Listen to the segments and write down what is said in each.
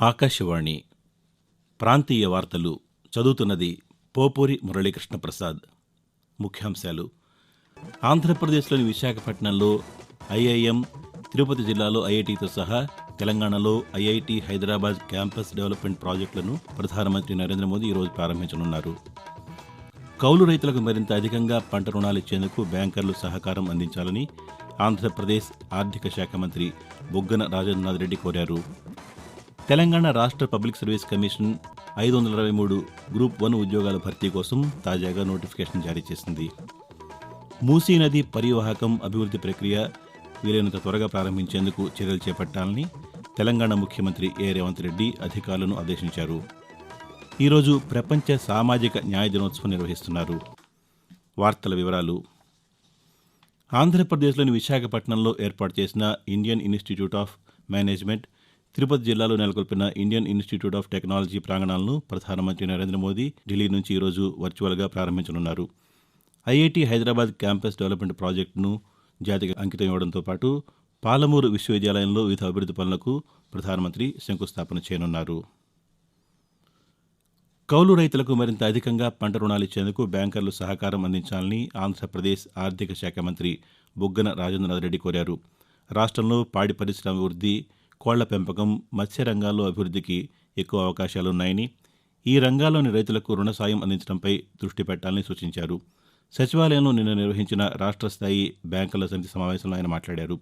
ఆకాశవాణి ప్రాంతీయ వార్తలు చదువుతున్నది పోపూరి మురళీకృష్ణ ప్రసాద్ ముఖ్యాంశాలు ఆంధ్రప్రదేశ్లోని విశాఖపట్నంలో ఐఐఎం తిరుపతి జిల్లాలో ఐఐటితో సహా తెలంగాణలో ఐఐటి హైదరాబాద్ క్యాంపస్ డెవలప్మెంట్ ప్రాజెక్టులను ప్రధానమంత్రి నరేంద్ర మోదీ ఈరోజు ప్రారంభించనున్నారు. కౌలు రైతులకు మరింత అధికంగా పంట రుణాలు ఇచ్చేందుకు బ్యాంకర్లు సహకారం అందించాలని ఆంధ్రప్రదేశ్ ఆర్థిక శాఖ మంత్రి బుగ్గన రాజేంద్రనాథ్ రెడ్డి కోరారు. తెలంగాణ రాష్ట్ర పబ్లిక్ సర్వీస్ కమిషన్ ఐదు వందల ఇరవై మూడు గ్రూప్ వన్ ఉద్యోగాల భర్తీ కోసం తాజాగా నోటిఫికేషన్ జారీ చేసింది. మూసీ నది పరివాహకం అభివృద్ధి ప్రక్రియ వీలైనంత త్వరగా ప్రారంభించేందుకు చర్యలు చేపట్టాలని తెలంగాణ ముఖ్యమంత్రి ఏ రేవంత్ రెడ్డి అధికారులను ఆదేశించారు. ఈరోజు ప్రపంచ సామాజిక న్యాయ దినోత్సవం నిర్వహిస్తున్నారు. వార్తల వివరాలు. ఆంధ్రప్రదేశ్లోని విశాఖపట్నంలో ఏర్పాటు చేసిన Indian Institute of Management Tirupati జిల్లాలో నెలకొల్పిన ఇండియన్ ఇన్స్టిట్యూట్ ఆఫ్ టెక్నాలజీ ప్రాంగణాలను ప్రధానమంత్రి నరేంద్ర మోదీ ఢిల్లీ నుంచి ఈరోజు వర్చువల్గా ప్రారంభించనున్నారు. ఐఐటి హైదరాబాద్ క్యాంపస్ డెవలప్మెంట్ ప్రాజెక్టును జాతికి అంకితం ఇవ్వడంతో పాటు పాలమూరు విశ్వవిద్యాలయంలో వివిధ అభివృద్ధి పనులకు ప్రధానమంత్రి శంకుస్థాపన చేయనున్నారు. కౌలు రైతులకు మరింత అధికంగా పంట రుణాలు ఇచ్చేందుకు బ్యాంకర్లు సహకారం అందించాలని ఆంధ్రప్రదేశ్ ఆర్థిక శాఖ మంత్రి బుగ్గన రాజేంద్రనాథ్ రెడ్డి కోరారు. రాష్ట్రంలో పాడి పరిశ్రమ వృద్ధి కోళ్ళ పెంపకం మత్స్య రంగాల్లో అభివృద్ధికి ఎక్కువ అవకాశాలున్నాయని ఈ రంగాల్లోని రైతులకు రుణ సాయం అందించడంపై దృష్టి పెట్టాలని సూచించారు. సచివాలయంలో నిన్న నిర్వహించిన రాష్ట్ర స్థాయి బ్యాంకుల సమితి సమావేశంలో ఆయన మాట్లాడారు.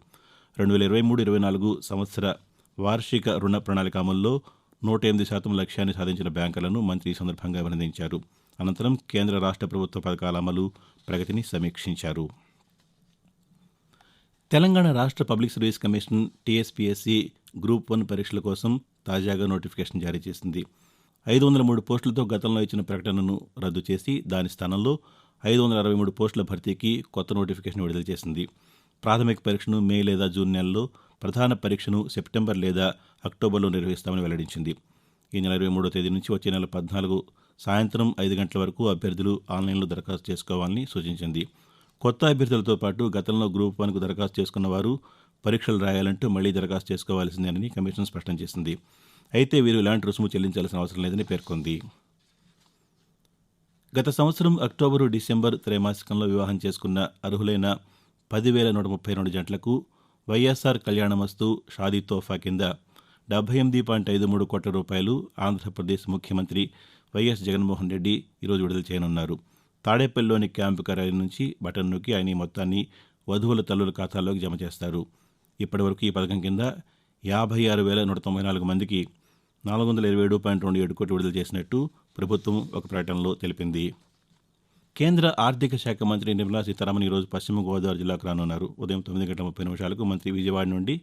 రెండు వేల ఇరవై మూడు ఇరవై నాలుగు సంవత్సర వార్షిక రుణ ప్రణాళిక అమల్లో నూట ఎనిమిది శాతం లక్ష్యాన్ని సాధించిన బ్యాంకులను మంత్రి ఈ సందర్భంగా అభినందించారు. అనంతరం కేంద్ర రాష్ట్ర ప్రభుత్వ పథకాల అమలు ప్రగతిని సమీక్షించారు. తెలంగాణ రాష్ట్ర public service commission TSPSC group one పరీక్షల కోసం తాజాగా నోటిఫికేషన్ జారీ చేసింది. ఐదు వందల మూడు పోస్టులతో గతంలో ఇచ్చిన ప్రకటనను రద్దు చేసి దాని స్థానంలో ఐదు వందల అరవై మూడు పోస్టుల భర్తీకి కొత్త నోటిఫికేషన్ విడుదల చేసింది. ప్రాథమిక పరీక్షను మే లేదా జూన్ నెలలో ప్రధాన పరీక్షను సెప్టెంబర్ లేదా అక్టోబర్లో నిర్వహిస్తామని వెల్లడించింది. ఈ నెల ఇరవై మూడో తేదీ నుంచి వచ్చే నెల పద్నాలుగు సాయంత్రం ఐదు గంటల వరకు అభ్యర్థులు ఆన్లైన్లో దరఖాస్తు చేసుకోవాలని సూచించింది. కొత్త అభ్యర్థులతో పాటు గతంలో గ్రూప్ వన్కు దరఖాస్తు చేసుకున్న వారు పరీక్షలు రాయాలంటూ మళ్ళీ దరఖాస్తు చేసుకోవాల్సిందేనని కమిషన్ స్పష్టం చేసింది. అయితే వీరు ఇలాంటి రుసుము చెల్లించాల్సిన అవసరం లేదని పేర్కొంది. గత సంవత్సరం అక్టోబరు డిసెంబర్ త్రైమాసికంలో వివాహం చేసుకున్న అర్హులైన పదివేల నూట ముప్పై రెండు జంటలకు వైఎస్ఆర్ కళ్యాణమస్తు షాదీ తోఫా కింద డెబ్బై ఎనిమిది పాయింట్ ఐదు మూడు కోట్ల రూపాయలు ఆంధ్రప్రదేశ్ ముఖ్యమంత్రి వైఎస్ జగన్మోహన్ రెడ్డి ఈరోజు విడుదల చేయనున్నారు. తాడేపల్లిలోని క్యాంపు కార్యాలయం నుంచి బటన్ నొక్కి ఆయన ఈ మొత్తాన్ని వధువుల తల్లుల ఖాతాల్లోకి జమ చేస్తారు. ఇప్పటివరకు ఈ పథకం కింద యాభై ఆరు వేల నూట తొంభై నాలుగు మందికి నాలుగు వందల ఇరవై ఏడు పాయింట్ రెండు ఏడు కోట్లు విడుదల చేసినట్టు ప్రభుత్వం ఒక ప్రకటనలో తెలిపింది. కేంద్ర ఆర్థిక శాఖ మంత్రి నిర్మలా సీతారామన్ ఈరోజు పశ్చిమ గోదావరి జిల్లాకు రానున్నారు. ఉదయం తొమ్మిది గంటల ముప్పై నిమిషాలకు మంత్రి విజయవాడ నుండి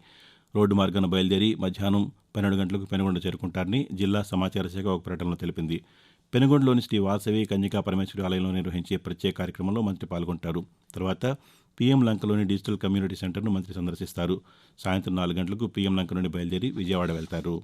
రోడ్డు మార్గాన బయలుదేరి మధ్యాహ్నం పన్నెండు గంటలకు పెనుగొండ చేరుకుంటారని జిల్లా సమాచార శాఖ ఒక ప్రకటనలో తెలిపింది. పెనుగొండలోని శ్రీ వాసవి కన్యకా పరమేశ్వరి ఆలయంలో నిర్వహించే ప్రత్యేక కార్యక్రమంలో మంత్రి పాల్గొంటారు. తర్వాత పీఎం లంకలోని డిజిటల్ కమ్యూనిటీ సెంటర్ను మంత్రి సందర్శిస్తారు. సాయంత్రం నాలుగు గంటలకు పీఎం లంక నుండి బయలుదేరి విజయవాడ వెళ్తారు.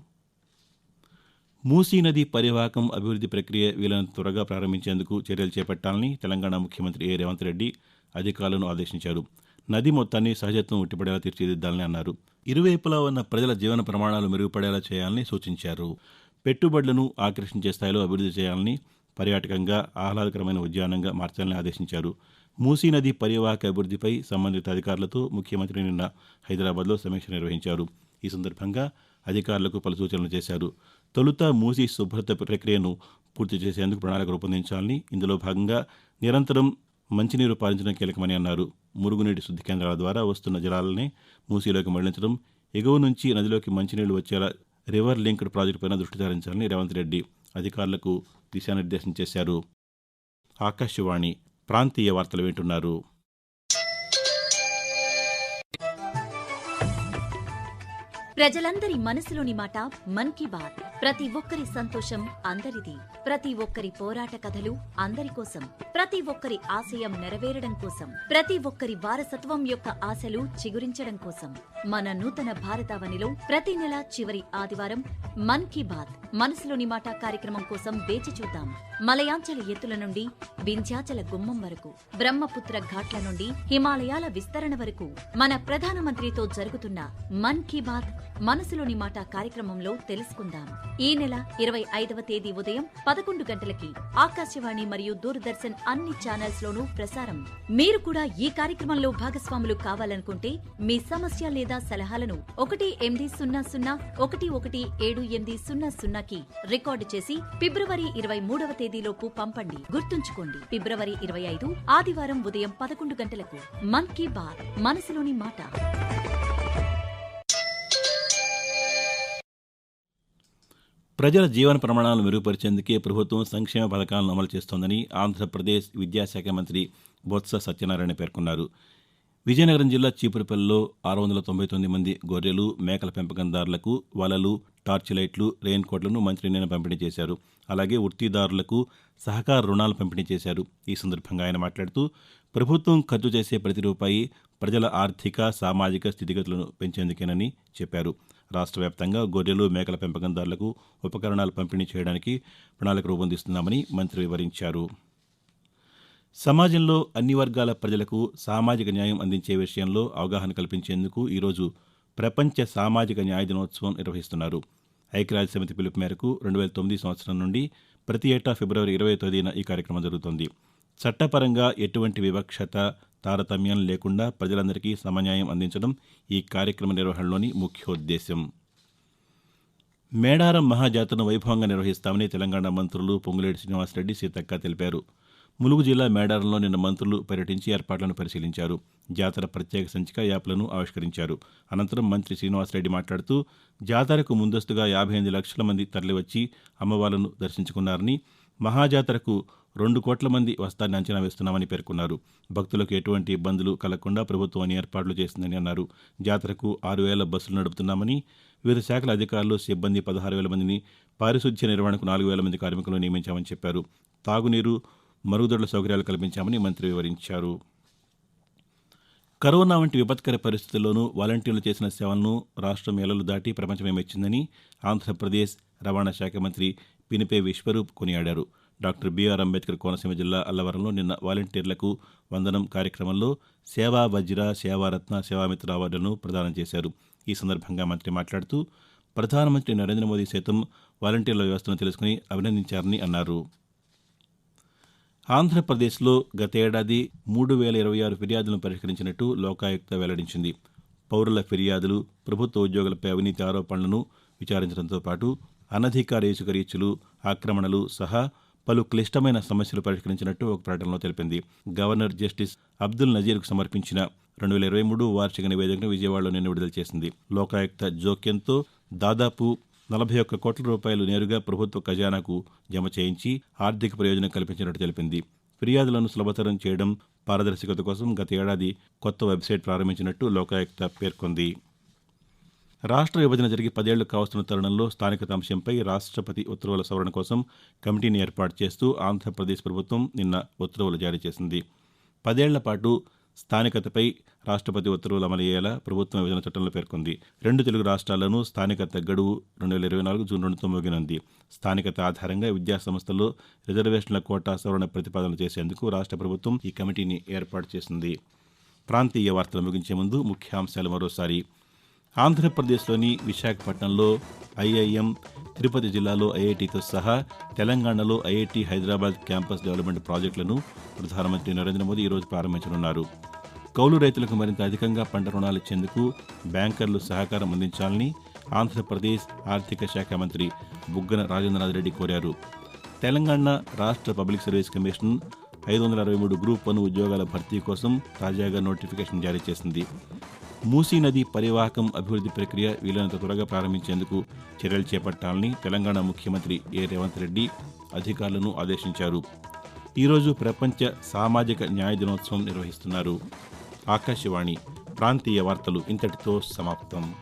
మూసీ నది పరివాహకం అభివృద్ధి ప్రక్రియ వీలైనంత త్వరగా ప్రారంభించేందుకు చర్యలు చేపట్టాలని తెలంగాణ ముఖ్యమంత్రి ఏ రేవంత్ రెడ్డి అధికారులను ఆదేశించారు. నది మొత్తాన్ని సహజత్వం ఉట్టిపడేలా తీర్చిదిద్దాలని అన్నారు. ఇరువైపులా ఉన్న ప్రజల జీవన ప్రమాణాలు మెరుగుపడేలా చేయాలని సూచించారు. పెట్టుబడులను ఆకర్షించే స్థాయిలో అభివృద్ధి చేయాలని పర్యాటకంగా ఆహ్లాదకరమైన ఉద్యానంగా మార్చాలని ఆదేశించారు. మూసీ నది పర్యవాహక అభివృద్ధిపై సంబంధిత అధికారులతో ముఖ్యమంత్రి నిన్న హైదరాబాద్లో సమీక్ష నిర్వహించారు. ఈ సందర్భంగా అధికారులకు పలు సూచనలు చేశారు. తొలుత మూసీ శుభ్రత ప్రక్రియను పూర్తి చేసేందుకు ప్రణాళిక రూపొందించాలని ఇందులో భాగంగా నిరంతరం మంచినీరు పారించడం కీలకమని అన్నారు. మురుగునీటి శుద్ధి కేంద్రాల ద్వారా వస్తున్న జలాలనే మూసీలోకి మళ్ళించడం ఎగువ నుంచి నదిలోకి మంచినీళ్ళు వచ్చేలా రివర్ లింక్డ్ ప్రాజెక్టుపైన దృష్టి సారించాలని రేవంత్ రెడ్డి అధికారులకు దిశానిర్దేశం చేశారు. ఆకాశవాణి ప్రాంతీయ వార్తలు వింటున్నారు. ప్రజలందరి మనసులోని మాట మన్ కీ బాత్. ప్రతి ఒక్కరి సంతోషం అందరిది. ప్రతి ఒక్కరి పోరాట కథలు అందరి కోసం. ప్రతి ఒక్కరి ఆశయం నెరవేరడం కోసం. ప్రతి ఒక్కరి వారసత్వం యొక్క ఆశలు చిగురించడం కోసం. మన నూతన భారతావనిలో ప్రతి నెల చివరి ఆదివారం మన్ కీ బాత్ మనసులోని మాట కార్యక్రమం కోసం వేచి చూద్దాం. మలయాంచల ఎత్తుల నుండి వింధ్యాచల గుమ్మం వరకు బ్రహ్మపుత్ర ఘాట్ల నుండి హిమాలయాల విస్తరణ వరకు మన ప్రధానమంత్రితో జరుగుతున్న మన్ కీ బాత్ మనసులోని మాట కార్యక్రమంలో తెలుసుకుందాం. ఈ నెల ఇరవై ఐదవ తేదీ ఉదయం పదకొండు గంటలకి ఆకాశవాణి మరియు దూరదర్శన్ అన్ని ఛానల్స్ లోనూ ప్రసారం. మీరు కూడా ఈ కార్యక్రమంలో భాగస్వాములు కావాలనుకుంటే మీ సమస్య లేదా సలహాలను ఒకటి ఎనిమిది సున్నా సున్నా ఒకటి ఒకటి ఏడు ఎనిమిది సున్నా సున్నాకి రికార్డు చేసి ఫిబ్రవరి ఇరవై మూడవ తేదీలోపు పంపండి. గుర్తుంచుకోండి ఫిబ్రవరి ఇరవై ఐదు ఆదివారం ఉదయం పదకొండు గంటలకు మన్ కీ బాత్ మనసులోని మాట. ప్రజల జీవన ప్రమాణాలను మెరుగుపరిచేందుకే ప్రభుత్వం సంక్షేమ పథకాలను అమలు చేస్తోందని ఆంధ్రప్రదేశ్ విద్యాశాఖ మంత్రి బొత్స సత్యనారాయణ పేర్కొన్నారు. విజయనగరం జిల్లా చీపురుపల్లిలో ఆరు వందల తొంభై తొమ్మిది మంది గొర్రెలు మేకల పెంపకందారులకు వలలు టార్చ్ లైట్లు రెయిన్ కోట్లను మంత్రి నిన్న పంపిణీ చేశారు. అలాగే వృత్తిదారులకు సహకార రుణాలు పంపిణీ చేశారు. ఈ సందర్భంగా ఆయన మాట్లాడుతూ ప్రభుత్వం ఖర్చు చేసే ప్రతి రూపాయి ప్రజల ఆర్థిక సామాజిక స్థితిగతులను పెంచేందుకేనని చెప్పారు. రాష్ట్ర వ్యాప్తంగా గొర్రెలు మేకల పెంపకందారులకు ఉపకరణాలు పంపిణీ చేయడానికి ప్రణాళిక రూపొందిస్తున్నామని మంత్రి వివరించారు. సమాజంలో అన్ని వర్గాల ప్రజలకు సామాజిక న్యాయం అందించే విషయంలో అవగాహన కల్పించేందుకు ఈరోజు ప్రపంచ సామాజిక న్యాయ దినోత్సవం నిర్వహిస్తున్నారు. ఐక్యరాజ్య సమితి పిలుపు మేరకు రెండు వేల తొమ్మిది సంవత్సరం నుండి ప్రతి ఏటా ఫిబ్రవరి ఇరవై తేదీన ఈ కార్యక్రమం జరుగుతోంది. చట్టపరంగా ఎటువంటి వివక్షత తారతమ్యం లేకుండా ప్రజలందరికీ సమన్యాయం అందించడం ఈ కార్యక్రమ నిర్వహణలోని ముఖ్యోద్దేశం. మేడారం మహాజాతను వైభవంగా నిర్వహిస్తామని తెలంగాణ మంత్రులు పొంగులేటి శ్రీనివాసరెడ్డి సీతక్క తెలిపారు. ములుగు జిల్లా మేడారంలో నిన్న మంత్రులు పర్యటించి ఏర్పాట్లను పరిశీలించారు. జాతర ప్రత్యేక సంచిక యాప్లను ఆవిష్కరించారు. అనంతరం మంత్రి శ్రీనివాసరెడ్డి మాట్లాడుతూ జాతరకు ముందస్తుగా యాభై ఎనిమిది లక్షల మంది తరలివచ్చి అమ్మవార్లను దర్శించుకున్నారని మహాజాతరకు రెండు కోట్ల మంది వస్తారని అంచనా వేస్తున్నామని పేర్కొన్నారు. భక్తులకు ఎటువంటి ఇబ్బందులు కలగకుండా ప్రభుత్వం అన్ని ఏర్పాట్లు చేసిందని అన్నారు. జాతరకు ఆరు వేల బస్సులు నడుపుతున్నామని వివిధ శాఖల అధికారులు సిబ్బంది పదహారు వేల మందిని పారిశుధ్య నిర్వహణకు నాలుగు వేల మంది కార్మికులను నియమించామని చెప్పారు. తాగునీరు మరుగుదొడ్ల సౌకర్యాలు కల్పించామని మంత్రి వివరించారు. కరోనా వంటి విపత్కర పరిస్థితుల్లోనూ వాలంటీర్లు చేసిన సేవలను రాష్ట్రం ఎలలు దాటి ప్రపంచమే మెచ్చిందని ఆంధ్రప్రదేశ్ రవాణా శాఖ మంత్రి పినిపే విశ్వరూప్ కొనియాడారు. డాక్టర్ బీఆర్ అంబేద్కర్ కోనసీమ జిల్లా అల్లవరంలో నిన్న వాలంటీర్లకు వందనం కార్యక్రమంలో సేవా వజ్ర సేవారత్న సేవామిత్ర అవార్డులను ప్రదానం చేశారు. ఈ సందర్భంగా మంత్రి మాట్లాడుతూ ప్రధానమంత్రి నరేంద్ర మోదీ సైతం వాలంటీర్ల వ్యవస్థను తెలుసుకుని అభినందించారని అన్నారు. ఆంధ్రప్రదేశ్లో గతేడాది మూడు వేల ఇరవై ఆరు ఫిర్యాదులను పరిష్కరించినట్టు లోకాయుక్త వెల్లడించింది. పౌరుల ఫిర్యాదులు ప్రభుత్వ ఉద్యోగులపై అవినీతి ఆరోపణలను విచారించడంతో పాటు అనధికార ఇసుక రీచులు ఆక్రమణలు సహా పలు క్లిష్టమైన సమస్యలు పరిష్కరించినట్టు ఒక ప్రకటనలో తెలిపింది. గవర్నర్ జస్టిస్ అబ్దుల్ నజీర్కు సమర్పించిన రెండు వేల ఇరవై మూడు వార్షిక నివేదికను విజయవాడలో నిన్న విడుదల చేసింది. లోకాయుక్త జోక్యంతో దాదాపు నలభై ఒక్క కోట్ల రూపాయలు నేరుగా ప్రభుత్వ ఖజానాకు జమ చేయించి ఆర్థిక ప్రయోజనం కల్పించినట్టు తెలిపింది. ఫిర్యాదులను సులభతరం చేయడం పారదర్శకత కోసం గత ఏడాది కొత్త వెబ్సైట్ ప్రారంభించినట్టు లోకాయుక్త పేర్కొంది. రాష్ట్ర విభజన జరిగి పదేళ్ళు కావస్తున్న తరుణంలో స్థానికత అంశంపై రాష్ట్రపతి ఉత్తర్వుల సవరణ కోసం కమిటీని ఏర్పాటు చేస్తూ ఆంధ్రప్రదేశ్ ప్రభుత్వం నిన్న ఉత్తర్వులు జారీ చేసింది. పదేళ్ళ పాటు స్థానికతపై రాష్ట్రపతి ఉత్తర్వులు అమలయ్యేలా ప్రభుత్వం విభజన చట్టంలో పేర్కొంది. రెండు తెలుగు రాష్ట్రాల్లోనూ స్థానికత గడువు రెండు వేల ఇరవై నాలుగు జూన్ రెండుతో ముగినంది. స్థానికత ఆధారంగా విద్యా సంస్థల్లో రిజర్వేషన్ల కోటా సవరణ ప్రతిపాదనలు చేసేందుకు రాష్ట్ర ప్రభుత్వం ఈ కమిటీని ఏర్పాటు చేసింది. ప్రాంతీయ వార్తలు ముగించే ముందు ముఖ్యాంశాలు మరోసారి. ఆంధ్రప్రదేశ్లోని విశాఖపట్నంలో ఐఐఎం తిరుపతి జిల్లాలో ఐఐటితో సహా తెలంగాణలో ఐఐటి హైదరాబాద్ క్యాంపస్ డెవలప్మెంట్ ప్రాజెక్టులను ప్రధానమంత్రి నరేంద్ర మోదీ ఈరోజు ప్రారంభించనున్నారు. కౌలు రైతులకు మరింత అధికంగా పంట రుణాలు ఇచ్చేందుకు బ్యాంకర్లు సహకారం అందించాలని ఆంధ్రప్రదేశ్ ఆర్థిక శాఖ మంత్రి బుగ్గన రాజేంద్రనాథ్ రెడ్డి కోరారు. తెలంగాణ రాష్ట్ర పబ్లిక్ సర్వీస్ కమిషన్ ఐదు వందల అరవై మూడు గ్రూప్ వన్ ఉద్యోగాల భర్తీ కోసం తాజాగా నోటిఫికేషన్ జారీ చేసింది. మూసీ నది పరివాహకం అభివృద్ధి ప్రక్రియ వీలైనంత త్వరగా ప్రారంభించేందుకు చర్యలు చేపట్టాలని తెలంగాణ ముఖ్యమంత్రి ఏ రేవంత్ రెడ్డి అధికారులను ఆదేశించారు. ఈరోజు ప్రపంచ సామాజిక న్యాయ దినోత్సవం నిర్వహిస్తున్నారు. ఆకాశవాణి ప్రాంతీయ వార్తలు ఇంతటితో సమాప్తం.